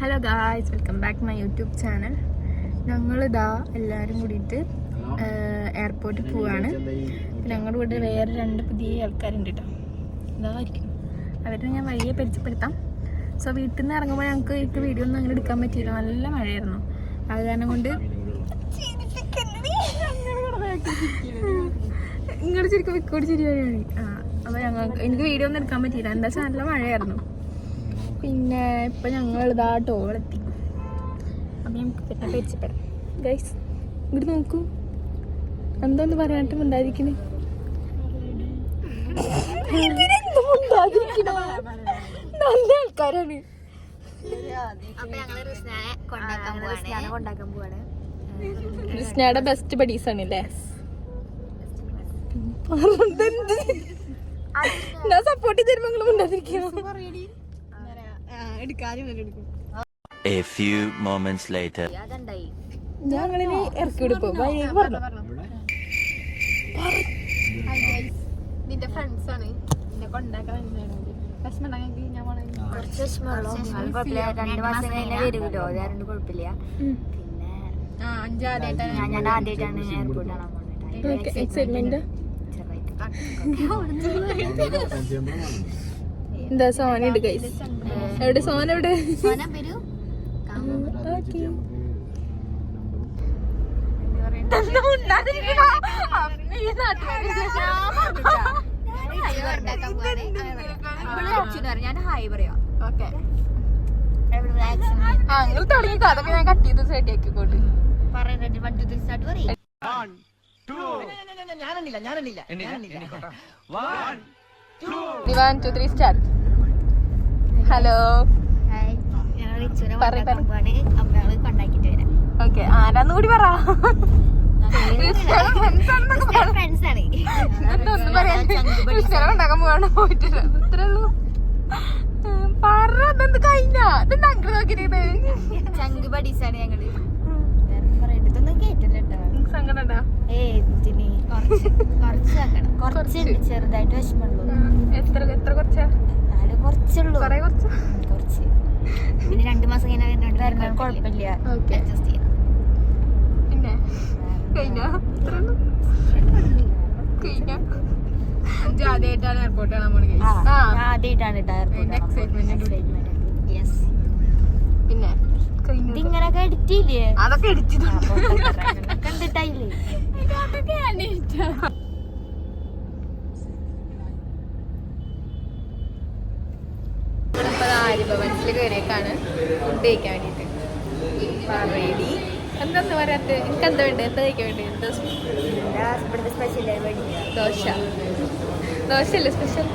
Hello guys welcome back my YouTube channel ഞങ്ങളിതാ എല്ലാവരും കൂടിയിട്ട് എയർപോർട്ടിൽ പോവാണ്. ഞങ്ങളുടെ കൂടെ വേറെ രണ്ട് പുതിയ ആൾക്കാരുണ്ട് കേട്ടോ ഇതായിരിക്കും അവരെ ഞാൻ വഴിയെ പരിചയപ്പെടുത്താം. സോ വീട്ടിൽ നിന്ന് ഇറങ്ങുമ്പോൾ ഞങ്ങൾക്ക് എനിക്ക് വീഡിയോ ഒന്നും അങ്ങനെ എടുക്കാൻ പറ്റിയില്ല. നല്ല മഴയായിരുന്നു. അത് കാരണം കൊണ്ട് ഇങ്ങോട്ട് ശരിക്കും വിക്കോട് ശരിയാണ് ആ അപ്പോൾ ഞങ്ങൾക്ക് എനിക്ക് വീഡിയോ ഒന്നും എടുക്കാൻ പറ്റിയില്ല. എന്താ വെച്ചാൽ നല്ല മഴയായിരുന്നു. പിന്നെ ഇപ്പൊ ഞങ്ങൾ ഇതാ ടോളെത്തി. അപ്പൊ നമുക്ക് പിന്നെ പരിചയപ്പെടാം. ഗൈസ് ഇവിടെ നോക്കൂ. എന്തോന്ന് പറയാനായിട്ട് ഉണ്ടായിരിക്കണേ? നല്ല ആൾക്കാരാണ്. കൃഷ്ണയുടെ ബെസ്റ്റ് ബഡീസ് ആണ് അല്ലേ ഞാൻ സപ്പോർട്ട് ചെയ്ത് തരുമ്പോൾ നിങ്ങൾ A few moments later. ഞങ്ങളിനി ഇറക്കി വിടുപ്പോ നിന്റെ ഫ്രണ്ട്സ് ആണ് നിന്നെ കൊണ്ടാക്കാൻ കുറച്ച് വിഷമമുള്ളൂ വരുമല്ലോ അതുകൊണ്ട് കുഴപ്പമില്ല പിന്നെ ഞാൻ ആദ്യമായിട്ടാണ് എയർപോർട്ട് കാണാൻ പോകുന്നത് എക്സൈറ്റ്മെന്റ് എന്താ സോന ഉണ്ട് ഗൈസ് എവിടെ സോന എവിടെ? ഓക്കേ. ഞാൻ ഹായ് പറയാം. ഓക്കേ. ആ നിങ്ങൾ തുടങ്ങിക്കോ അതൊക്കെ ഞാൻ കട്ട് ചെയ്ത് സെറ്റ് ആക്കിക്കോട്ട് ത്രീ സ്റ്റാർട്ട് പറയും. One two three start hello okay ആരാന്ന് കൂടി പറ. ഒന്നും പറയാൻ ഉണ്ടാക്കാൻ പോവാണ്. പോയിട്ടില്ല. ഇത്രേ ഉള്ളൂ. പറ ഇതെന്ത് കഴിഞ്ഞ? ഇതെന്താ അങ്ങനെ നോക്കിയത് ചങ്ക് ആണ് ഞങ്ങൾ. വേറെ പറയണ്ടതൊന്നും കേട്ടില്ല കേട്ടോ. സങ്കടം ഉണ്ടാ? ഏ കുറച്ച് ചെറുതായിട്ട് വിഷമമുള്ളൂ. എത്ര എത്ര കുറച്ചാ? എന്നാലും കുറച്ചുള്ളൂ. കൊറേ കുറച്ച്? പിന്നെ രണ്ടു മാസം വരുന്നുണ്ട് കുഴപ്പമില്ല. അഡ്ജസ്റ്റ് ചെയ്യാം. പിന്നെ? ആദ്യമായിട്ടാണ് എയർപോർട്ട് ആദ്യമായിട്ടാണ്. പിന്നെ? ഇതിങ്ങനൊക്കെ എഡിറ്റില്ലേ അതൊക്കെ ഇടിച്ചിട്ടുണ്ട് കണ്ടിട്ടായില്ലേ? ആര്യഭവൻസിൽ കയറിയേക്കാണ്. ഫുഡ് കഴിക്കാൻ വേണ്ടിയിട്ട് റെഡി എന്താന്ന് പറയാത്ത? എനിക്ക് എന്താ വേണ്ടത് എന്താ കഴിക്കാൻ വേണ്ടത് എന്താ ഇവിടുത്തെ സ്പെഷ്യൽ ദോശ. ദോശയല്ലേ സ്പെഷ്യൽ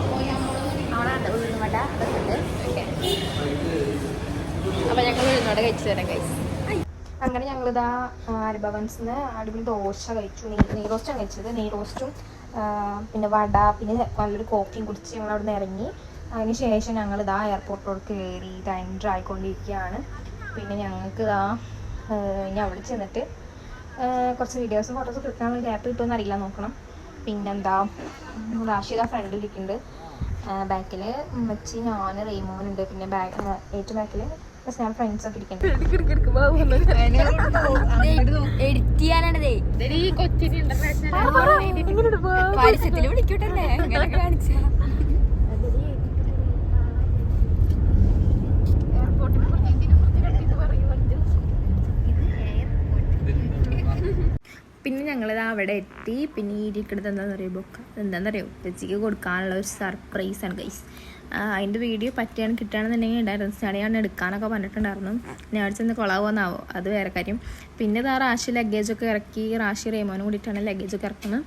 അവിടെ ഉഴുന്നുവട അതൊക്കെ ഉണ്ട് ഓക്കെ ഞങ്ങൾ ഉഴുന്നോടെ കഴിച്ചു തരാം കഴിച്ചു അങ്ങനെ ഞങ്ങളിതാ ആര്യഭവൻസിൽ നിന്ന് അടിപൊളി ദോശ കഴിച്ചു. നെയ് റോസ്റ്റാണ് കഴിച്ചത്. നെയ് റോസ്റ്റും പിന്നെ വട പിന്നെ നല്ലൊരു കോഫിയും കുടിച്ച് ഞങ്ങൾ അവിടെ നിന്ന് ഇറങ്ങി. അതിന് ശേഷം ഞങ്ങൾ ഇതാ എയർപോർട്ടിലോട്ട് കയറി ടൈം ആയിക്കൊണ്ടിരിക്കുകയാണ്. പിന്നെ ഞങ്ങൾക്ക് ഇതാ ഇനി അവിടെ ചെന്നിട്ട് കുറച്ച് വീഡിയോസും ഫോട്ടോസും കിട്ടാനുള്ള ഗ്യാപ്പ് കിട്ടുമെന്ന് അറിയില്ല നോക്കണം. പിന്നെന്താ റാഷിദ ഫ്രണ്ട് ഇരിക്കുന്നുണ്ട് ബാക്കിൽ ഉമ്മച്ചി ഞാൻ റീമോനുണ്ട് പിന്നെ ബാക്ക് ഏറ്റവും ബാക്കിൽ ഞാൻ ഫ്രണ്ട്സ് ഒക്കെ ഇരിക്കുന്നുണ്ട് എഡിറ്റ് ചെയ്യാനാണതേ പരസ്യത്തിൽ വിളിക്കൂട്ടല്ലേ? ഇങ്ങനെ കാണിച്ചാ പിന്നെ ഞങ്ങളിത് അവിടെ എത്തി. പിന്നെ ഈ ഇരിക്കുന്നത് എന്താണെന്ന് അറിയുമോ? എന്താണെന്ന് അറിയോ കൊടുക്കാനുള്ള ഒരു സർപ്രൈസ് ആണ് ഗൈസ് അതിന്റെ വീഡിയോ പറ്റിയാണ് കിട്ടുകയാണെന്നുണ്ടെങ്കിൽ ഉണ്ടായിരുന്നു സ്റ്റഡിയാണ് എടുക്കാനൊക്കെ പറഞ്ഞിട്ടുണ്ടായിരുന്നു. ഞാൻ അവിടെ ചെന്ന് കൊളാവുമെന്നാവോ അത് വേറെ കാര്യം. പിന്നെ ഇതാ റാഷി ലഗേജൊക്കെ ഇറക്കി റാഷി റേമോനും കൂടിയിട്ടാണ് ലഗേജൊക്കെ ഇറക്കുന്നത്.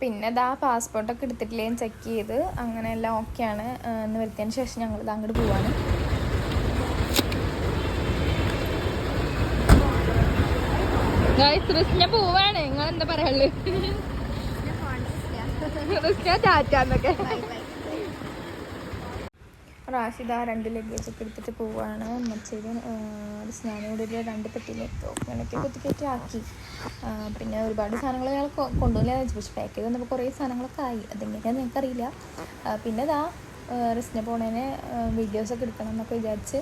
പിന്നെ ഇതാ പാസ്പോർട്ടൊക്കെ എടുത്തിട്ടില്ലേന്ന് ചെക്ക് ചെയ്ത്. അങ്ങനെ എല്ലാം ഓക്കെയാണ് എന്ന് വരുത്തിയതിന് ശേഷം ഞങ്ങൾ ഇത് അങ്ങോട്ട് പോവാണ്. ഞാൻ പോവാണ്. നിങ്ങൾ എന്താ പറയാൾ ടാറ്റാന്നൊക്കെ. റാഷിദ രണ്ട് ലഗേജ് ഒക്കെ എടുത്തിട്ട് പോവുകയാണ് സ്നാനോട് ഒരു രണ്ട് പെട്ടിയിലേക്ക് അങ്ങനെയൊക്കെ കുത്തിക്കയറ്റി ആക്കി. പിന്നെ ഒരുപാട് സാധനങ്ങൾ ഞങ്ങൾ കൊണ്ടുപോകില്ല പക്ഷെ പാക്ക് ചെയ്ത് വന്നപ്പോൾ കുറേ സാധനങ്ങളൊക്കെ ആയി. അതെങ്ങനെയാണെന്ന് ഞങ്ങൾക്കറിയില്ല. ആ, പിന്നെ ഇതാ പോണേനെ വീഡിയോസ് വീഡിയോസൊക്കെ എടുക്കണം എന്നൊക്കെ വിചാരിച്ച്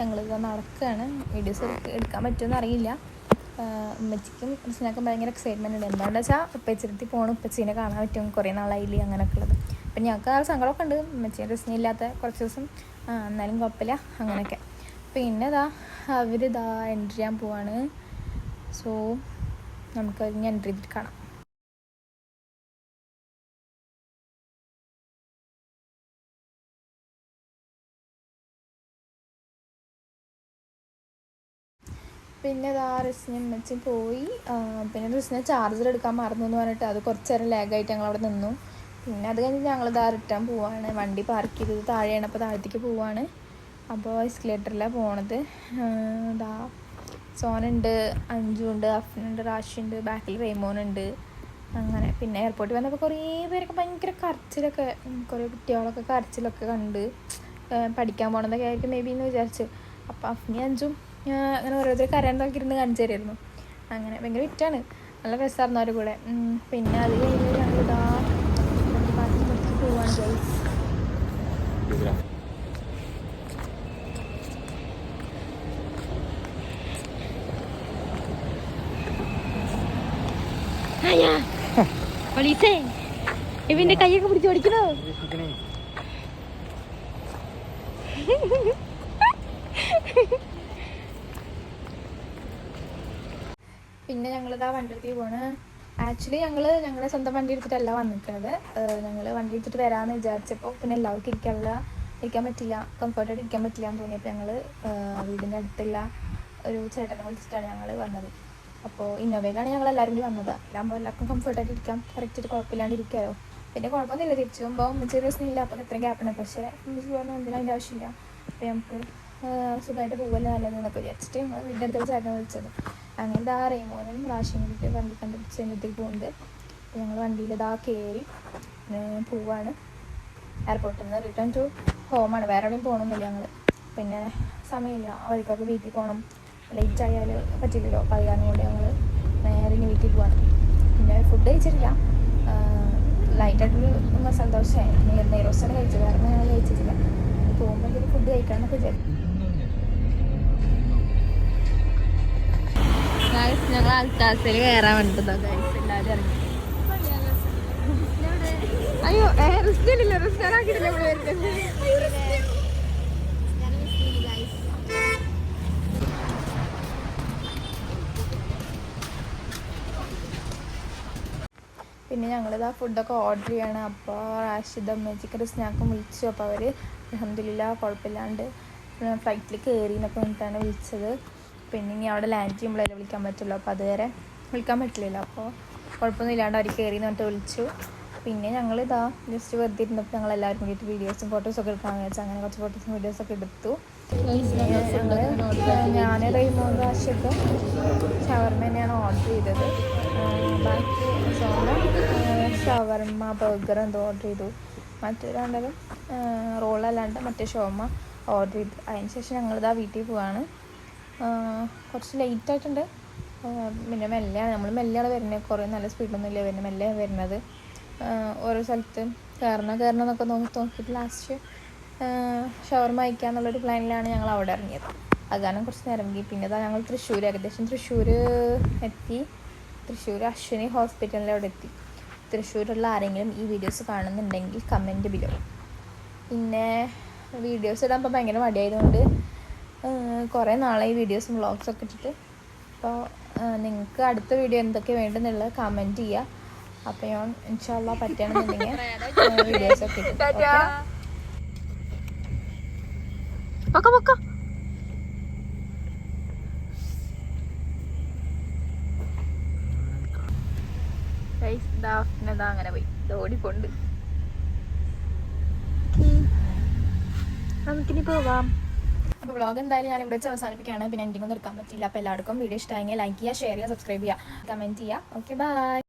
ഞങ്ങളിത് നടക്കുകയാണ് വീഡിയോസ് എടുക്കാൻ പറ്റുമെന്ന് അറിയില്ല. ഉമ്മച്ചിക്കും റിസ്നാക്കും ഭയങ്കര എക്സൈറ്റ്മെന്റ് ഉണ്ട്. എന്താണെന്ന് വെച്ചാൽ ഉപ്പച്ചിരുത്തി പോകണം ഉപ്പച്ചീനെ കാണാൻ പറ്റും. കുറേ നാളായില്ലേ അങ്ങനെയൊക്കെ ഉള്ളത്. അപ്പം ഞങ്ങൾക്ക് ആ സങ്കടമൊക്കെ ഉണ്ട്. ഉമ്മച്ചീന്റെ റിസ്ന ഇല്ലാത്ത കുറച്ച് ദിവസം. ആ, എന്നാലും കുഴപ്പമില്ല. അങ്ങനെയൊക്കെ. പിന്നെ ഇതാ അവരിതാ എൻട്രി ചെയ്യാൻ പോവാണ്. സോ നമുക്ക് അതിന് എൻട്രി ചെയ്തിട്ട് കാണാം. പിന്നെ ഇതാ റിസ്നെ ഉമ്മച്ചി പോയി. പിന്നെ റിസ്നെ ചാർജർ എടുക്കാൻ മറന്നു എന്ന് പറഞ്ഞിട്ട് അത് കുറച്ച് നേരം ലാഗായിട്ട് ഞങ്ങൾ അവിടെ നിന്നു. പിന്നെ അത് കഴിഞ്ഞ് ഞങ്ങൾ ഇതാ റിട്ടേൺ പോവാണ്. വണ്ടി പാർക്ക് ചെയ്തത് താഴെയാണ് അപ്പോൾ താഴത്തേക്ക് പോവാണ്. അപ്പോൾ എസ്കലേറ്ററിലാണ് പോണത്. ഇതാ സോനുണ്ട് അഞ്ചുണ്ട് അഫ്നുണ്ട് റാഷിയുണ്ട് ബാക്കിൽ റെയ്മോനുണ്ട്. അങ്ങനെ പിന്നെ എയർപോർട്ടിൽ വന്നപ്പോൾ കുറേ പേരൊക്കെ ഭയങ്കര കരച്ചിലൊക്കെ കുറേ കുട്ടികളൊക്കെ കരച്ചിലൊക്കെ കണ്ട് പഠിക്കാൻ പോകണതൊക്കെ ആയിരിക്കും മേ ബി എന്ന് വിചാരിച്ച്. അപ്പോൾ അഫ്നി അഞ്ചും അങ്ങനെ ഓരോരുത്തർ കരയാൻ നോക്കിയിരുന്ന് കാണിച്ചു തരുമായിരുന്നു അങ്ങനെ ഭയങ്കര വിറ്റാണ് നല്ല രസമായിരുന്നു അവരുടെ കൂടെ. പിന്നെ അത് കഴിഞ്ഞ് ഞങ്ങൾ ഇതാ വണ്ടി മാറ്റി നിർത്തി പോവാണ് ഗൈസ് പോലീസേ ഇവന്റെ കൈയൊക്കെ പിടിച്ച് ഓടിക്കണോ? പിന്നെ ഞങ്ങളിതാ വണ്ടി എടുത്ത് പോണ്. ആക്ച്വലി ഞങ്ങൾ ഞങ്ങളുടെ സ്വന്തം വണ്ടി എടുത്തിട്ടല്ല വന്നിട്ടുള്ളത്. ഞങ്ങൾ വണ്ടി എടുത്തിട്ട് വരാമെന്ന് വിചാരിച്ചപ്പോൾ പിന്നെ എല്ലാവർക്കും ഇരിക്കാനുള്ള ഇരിക്കാൻ പറ്റില്ല കംഫർട്ടായിട്ട് ഇരിക്കാൻ പറ്റില്ല എന്ന് തോന്നിയപ്പോൾ ഞങ്ങൾ വീടിന്റെ അടുത്തുള്ള ഒരു ചേട്ടനെ വിളിച്ചിട്ടാണ് ഞങ്ങൾ വന്നത്. അപ്പോൾ ഇന്നോവയിലാണ് ഞങ്ങൾ എല്ലാവരും കൂടി വന്നത്. അല്ലാകുമ്പോൾ എല്ലാവർക്കും കംഫർട്ടായിട്ട് ഇരിക്കാം. കറക്റ്റായിട്ട് കുഴപ്പമില്ലാണ്ട് ഇരിക്കാമോ പിന്നെ കുഴപ്പമൊന്നുമില്ല തിരിച്ചു പോകുമ്പോൾ ചെറിയ പ്രശ്നമില്ല അപ്പോൾ ഇത്രയും ഗ്യാപ്പാണ് പക്ഷേ പറഞ്ഞു എന്തിനാ അതിന്റെ ആവശ്യമില്ല. അപ്പോൾ നമുക്ക് സുഖമായിട്ട് പോകുമല്ലോ നല്ലതെന്നൊക്കെ വിചാരിച്ചിട്ട് ഞങ്ങൾ വീടിന്റെ അടുത്ത് ചേട്ടനെ വിളിച്ചത്. അങ്ങനെ ഇതാ റേമോനും റാഷിയും കൂടിയിട്ട് വണ്ടി കണ്ടുപിടിച്ച് അതിനകത്തേക്ക് പോകുന്നുണ്ട്. ഞങ്ങൾ വണ്ടിയിൽ ഇതാ കയറി പോവാണ്. എയർപോർട്ടിൽ നിന്ന് റിട്ടേൺ ടു ഹോമാണ് വേറെ എവിടെയും പോകണമെന്നില്ല ഞങ്ങൾ പിന്നെ സമയമില്ല. അവർക്കൊക്കെ വീട്ടിൽ പോകണം ലേറ്റ് ആയാൽ പറ്റില്ലല്ലോ. അപ്പോൾ അത് കാരണം കൊണ്ട് ഞങ്ങൾ നേരെ വീട്ടിൽ പോവാണ്. പിന്നെ ഫുഡ് കഴിച്ചിട്ടില്ല. ലൈറ്റായിട്ടൊരു മസാല ദോശ നെയ്റോസ്റ്റാണ് കഴിച്ചത് ഒന്നും ഞങ്ങൾ കഴിച്ചിട്ടില്ല. പോകുമ്പോൾ എന്തെങ്കിലും ഫുഡ് കഴിക്കാമെന്നൊക്കെ വിചാരിക്കും ഞങ്ങൾ അൽത്താസിൽ കയറാൻ ഇറങ്ങി. അയ്യോ ഇവിടെ പിന്നെ ഞങ്ങളിതാ ഫുഡൊക്കെ ഓർഡർ ചെയ്യാണ്. അപ്പോൾ റാഷിദ് അമ്മച്ചിക്ക് സ്നാക്കും വിളിച്ചു. അപ്പോൾ അവർ അലഹമില്ല കുഴപ്പമില്ലാണ്ട് ഫ്ലൈറ്റിൽ കയറി വന്നിട്ടാണ് വിളിച്ചത്. പിന്നെ ഇനി അവിടെ ലാൻഡ് ചെയ്യുമ്പോഴേ വിളിക്കാൻ പറ്റുള്ളൂ. അപ്പോൾ അതുവരെ വിളിക്കാൻ പറ്റില്ലല്ലോ. അപ്പോൾ കുഴപ്പമൊന്നും ഇല്ലാണ്ട് അവർ കയറി എന്ന് പറഞ്ഞിട്ട് വിളിച്ചു. പിന്നെ ഞങ്ങൾ ഇതാ ജസ്റ്റ് വെറുതെ ഇരുന്നപ്പോൾ ഞങ്ങൾ എല്ലാവരും കൂടിയിട്ട് വീഡിയോസും ഫോട്ടോസൊക്കെ എടുക്കാൻ വെച്ചാൽ അങ്ങനെ കുറച്ച് ഫോട്ടോസും വീഡിയോസൊക്കെ എടുത്തു. ഞാൻ റെയ്മോൻ റാഷിയൊക്കെ ഷവർമ തന്നെയാണ് ഓർഡർ ചെയ്തത്. ബാക്കി സോമ ഷവർമ ബർഗർ എന്തോ ഓർഡർ ചെയ്തു. മറ്റൊരാണ്ടത് രണ്ടും റോളല്ലാണ്ട് മറ്റേ ഷോമ ഓർഡർ ചെയ്തു. അതിന് ശേഷം ഞങ്ങളിതാ വീട്ടിൽ പോവാണ്. കുറച്ച് ലേറ്റ് ആയിട്ടുണ്ട്. പിന്നെ മെല്ലെയാണ് നമ്മൾ മെല്ലെയാണ് വരുന്നത് കുറേ നല്ല സ്പീഡൊന്നും ഇല്ല വരുന്നത് മെല്ലെ വരുന്നത്. ഓരോ സ്ഥലത്ത് കയറണം കയറണം എന്നൊക്കെ നോക്കി നോക്കിയിട്ട് ലാസ്റ്റ് ഷവർമ അയക്കാന്നുള്ളൊരു പ്ലാനിലാണ് ഞങ്ങൾ അവിടെ ഇറങ്ങിയത്. അത് കാരണം കുറച്ച് നേരം വൈകി പിന്നെ അതാ ഞങ്ങൾ തൃശ്ശൂർ ഏകദേശം തൃശ്ശൂർ എത്തി. തൃശ്ശൂർ അശ്വിനി ഹോസ്പിറ്റലിൽ അവിടെ എത്തി. തൃശ്ശൂരുള്ള ആരെങ്കിലും ഈ വീഡിയോസ് കാണുന്നുണ്ടെങ്കിൽ കമന്റ് ബിലോ പിന്നെ വീഡിയോസ് ഇടാൻ ഇപ്പോൾ ഭയങ്കര മടിയായതുകൊണ്ട് കുറേ നാളായി വീഡിയോസും വ്ളോഗ്സൊക്കെ ഇട്ടിട്ട്. അപ്പോൾ നിങ്ങൾക്ക് അടുത്ത വീഡിയോ എന്തൊക്കെ വേണ്ടെന്നുള്ളത് കമന്റ് ചെയ്യുക അപ്പോൾ ഞാൻ ഇൻഷാല്ല പറ്റുകയാണെന്നുണ്ടെങ്കിൽ വീഡിയോസൊക്കെ ഇട്ടിട്ട്. അങ്ങനെ പോയി. ഓടിക്കൊണ്ട് നമുക്കിനി പോവാം. അപ്പോൾ വ്ളോഗ് എന്തായാലും ഞാൻ ഇവിടെ വെച്ച് അവസാനിപ്പിക്കുകയാണ്. പിന്നെ എൻഡിങ്ങൊന്നും എടുക്കാൻ പറ്റില്ല അപ്പോൾ എല്ലാവർക്കും വീഡിയോ ഇഷ്ടമായെങ്കിൽ ലൈക്ക് ചെയ്യുക ഷെയർ ചെയ്യുക സബ്സ്ക്രൈബ് ചെയ്യുക കമന്റ് ചെയ്യുക. Okay bye